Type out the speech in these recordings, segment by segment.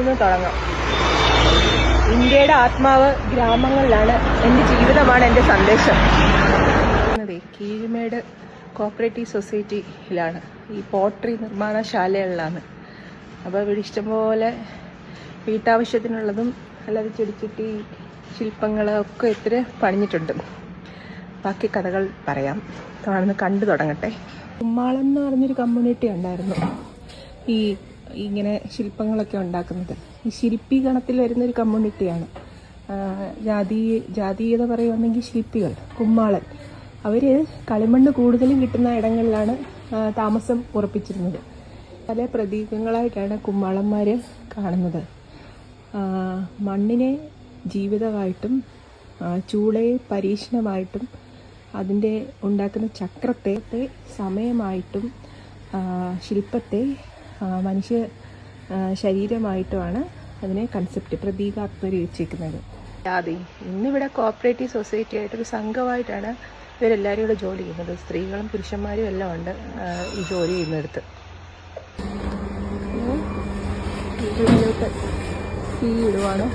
ഇന്ന് തുടങ്ങാം. ഇന്ത്യയുടെ ആത്മാവ് ഗ്രാമങ്ങളിലാണ്. എന്റെ ജീവിതമാണ് എന്റെ സന്ദേശം. കീഴ്മേട് കോപ്പറേറ്റീവ് സൊസൈറ്റിയിലാണ്. ഈ പോട്ടറി നിർമ്മാണശാലകളിലാണ്. അപ്പോൾ ഇവിടെ ഇഷ്ടംപോലെ വീട്ടാവശ്യത്തിനുള്ളതും അല്ലാതെ ചെടിച്ചട്ടി ശില്പങ്ങളൊക്കെ ഇത്തിരി പണിഞ്ഞിട്ടുണ്ട്. ബാക്കി കഥകൾ പറയാം. കാണുന്ന കണ്ടു തുടങ്ങട്ടെ. കുമ്മാളം എന്ന് പറഞ്ഞൊരു കമ്മ്യൂണിറ്റി ഉണ്ടായിരുന്നു. ഈ ഇങ്ങനെ ശില്പങ്ങളൊക്കെ ഉണ്ടാക്കുന്നത്. ഈ ശില്പി ഗണത്തിൽ വരുന്നൊരു കമ്മ്യൂണിറ്റിയാണ്. ആ, ജാതി ജാതീയത പറയുകയാണെങ്കിൽ ശില്പികൾ കുമ്മാളൻ. അവർ കളിമണ്ണ് കൂടുതലും കിട്ടുന്ന ഇടങ്ങളിലാണ് താമസം ഉറപ്പിച്ചിരുന്നത്. പല പ്രതീകങ്ങളായിട്ടാണ് കുമ്മാളന്മാർ കാണുന്നത്. മണ്ണിനെ ജീവിതമായിട്ടും ചൂളയെ പരീക്ഷണമായിട്ടും അതിന്റെ ഉണ്ടാക്കുന്ന ചക്രത്തെ സമയമായിട്ടും ശില്പത്തെ മനുഷ്യ ആ, ശരീരമായിട്ടുമാണ് അതിനെ കൺസെപ്റ്റ് പ്രതീകാത്മകരിച്ചിരിക്കുന്നത് അതെ ഇന്നിവിടെ കോപ്പറേറ്റീവ് സൊസൈറ്റി ആയിട്ടൊരു സംഘമായിട്ടാണ് ഇവരെല്ലാവരും ഇവിടെ ജോലി ചെയ്യുന്നത്. സ്ത്രീകളും പുരുഷന്മാരും എല്ലാം ഉണ്ട് ഈ ജോലി ചെയ്യുന്നിടത്ത്. ഇതിലോട്ട് തീ ഇടുവാണ്?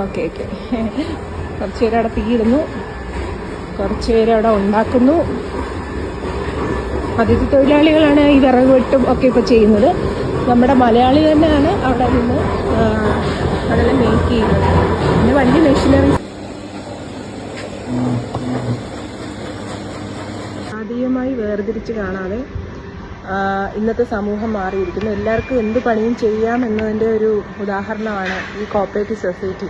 Okay okay. കുറച്ച് പേരവിടെ തീ തീയിടുന്നു കുറച്ച് പേര് അവിടെ ഉണ്ടാക്കുന്നു. അതിഥി തൊഴിലാളികളാണ് ഈ വിറക് വെട്ടും ഒക്കെ ഇപ്പോൾ ചെയ്യുന്നത്. നമ്മുടെ മലയാളി തന്നെയാണ് അവിടെ നിന്ന് അതെല്ലാം മേക്ക് ചെയ്യുന്നത്. പിന്നെ വലിയ മെഷീനറി ജാതീയമായി വേർതിരിച്ച് കാണാതെ ഇന്നത്തെ സമൂഹം മാറിയിരിക്കുന്നു. എല്ലാവർക്കും എന്ത് പണിയും ചെയ്യാം എന്നതിന്റെ ഒരു ഉദാഹരണമാണ് ഈ കോപ്പറേറ്റീവ് സൊസൈറ്റി.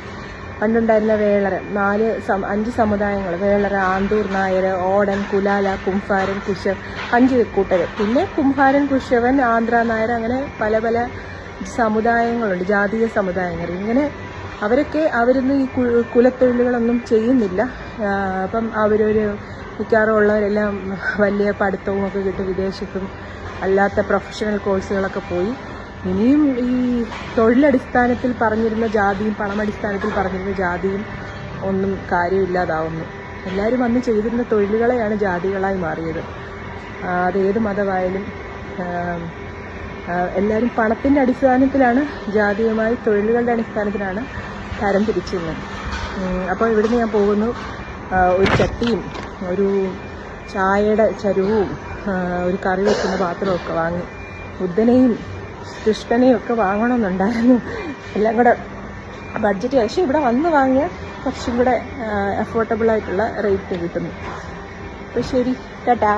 പണ്ടുണ്ടായിരുന്ന വേളർ നാല് അഞ്ച് സമുദായങ്ങൾ വേളർ ആന്തൂർ നായർ ഓടൻ കുലാല കുംഭാരൻ കുശവൻ അഞ്ച് കൂട്ടർ. പിന്നെ കുംഭാരൻ കുശവൻ ആന്ധ്ര നായർ അങ്ങനെ പല പല സമുദായങ്ങളുണ്ട് ജാതീയ സമുദായങ്ങൾ. ഇങ്ങനെ അവരൊക്കെ അവരൊന്നും ഈ കുലത്തൊഴിലുകളൊന്നും ചെയ്യുന്നില്ല. അപ്പം അവരൊരു മിക്കവാറും ഉള്ളവരെല്ലാം വലിയ പഠിത്തവും ഒക്കെ കിട്ടി വിദേശത്തും അല്ലാത്ത പ്രൊഫഷണൽ കോഴ്സുകളൊക്കെ പോയി. ഇനിയും ഈ തൊഴിലടിസ്ഥാനത്തിൽ പറഞ്ഞിരുന്ന ജാതിയും പണമടിസ്ഥാനത്തിൽ പറഞ്ഞിരുന്ന ജാതിയും ഒന്നും കാര്യമില്ലാതാവുന്നു. എല്ലാവരും അന്ന് ചെയ്തിരുന്ന തൊഴിലുകളെയാണ് ജാതികളായി മാറിയത്. അതേത് അത് മതമായാലും എല്ലാവരും പണത്തിന്റെ അടിസ്ഥാനത്തിലാണ് ജാതീയമായി തൊഴിലുകളുടെ അടിസ്ഥാനത്തിലാണ് തരം തിരിച്ചിരുന്നത്. അപ്പോൾ ഇവിടുന്ന് ഞാൻ പോകുന്നു. ഒരു ചട്ടിയും ഒരു ചായയുടെ ചരുവും ഒരു കറി വെക്കുന്ന പാത്രമൊക്കെ വാങ്ങി. ബുദ്ധനെയും കൃഷ്ണനെയും ഒക്കെ വാങ്ങണമെന്നുണ്ടായിരുന്നു. എല്ലാം കൂടെ ബഡ്ജറ്റ് പക്ഷേ ഇവിടെ വന്ന് വാങ്ങിയാൽ കുറച്ചും കൂടെ അഫോർഡബിളായിട്ടുള്ള റേറ്റ് കിട്ടുന്നു. അപ്പോൾ ശരി ടാറ്റാ.